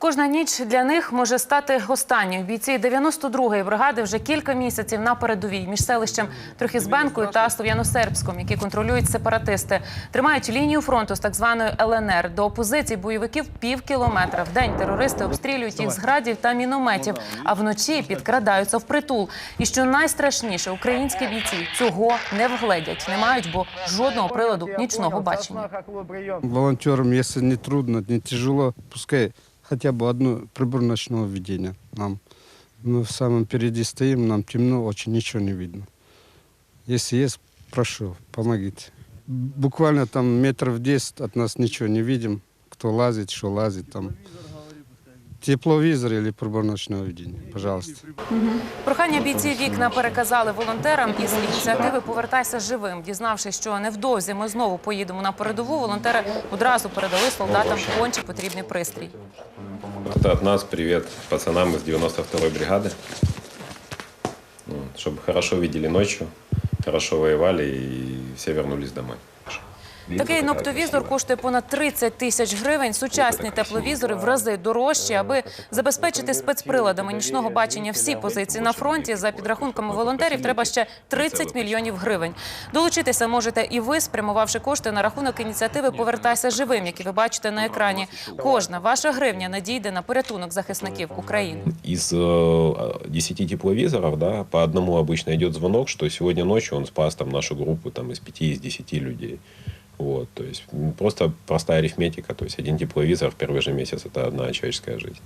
Кожна ніч для них може стати останньою. Бійці 92-ї бригади вже кілька місяців на передовій між селищем Трохізбенкою та Слов'яно-Сербськом, які контролюють сепаратисти. Тримають лінію фронту з так званою ЛНР. До опозицій бойовиків пів кілометра. В день терористи обстрілюють їх з градів та мінометів, а вночі підкрадаються в притул. І що найстрашніше, українські бійці цього не вгледять, не мають, бо жодного приладу нічного бачення. Волонтерам, если не трудно, не тяжело, пускай хотя бы одну прибор ночного видения нам. Мы в самом впереди стоим, нам темно, очень ничего не видно. Если есть, прошу, помогите. Буквально там метров 10 от нас ничего не видим. Кто лазит, что лазит там. Тепловизор или прибор ночного видения, пожалуйста. Прохання бійців вікна переказали волонтерам із ініціативи Повертайся живим. Дізнавшись, що невдовзі ми знову поїдемо на передову, волонтери одразу передали солдатам конче потрібний пристрій. Это от нас привет пацанам из 92-й бригады. Вот, Чтобы хорошо видели ночью, хорошо воевали и все вернулись домой. Такий ноктовізор коштує понад 30 тисяч гривень. Сучасні тепловізори в рази дорожчі, аби забезпечити спецприладами нічного бачення всі позиції на фронті. За підрахунками волонтерів, треба ще 30 мільйонів гривень. Долучитися можете і ви, спрямувавши кошти на рахунок ініціативи Повертайся живим, які ви бачите на екрані. Кожна ваша гривня надійде на порятунок захисників України. Э, 10 тепловизоров, да, по одному обычно идет звонок, что сегодня ночью он спас там нашу группу там, из 5 из 10 людей. Вот, то есть просто простая арифметика, то есть один тепловизор в первый же месяц это одна человеческая жизнь.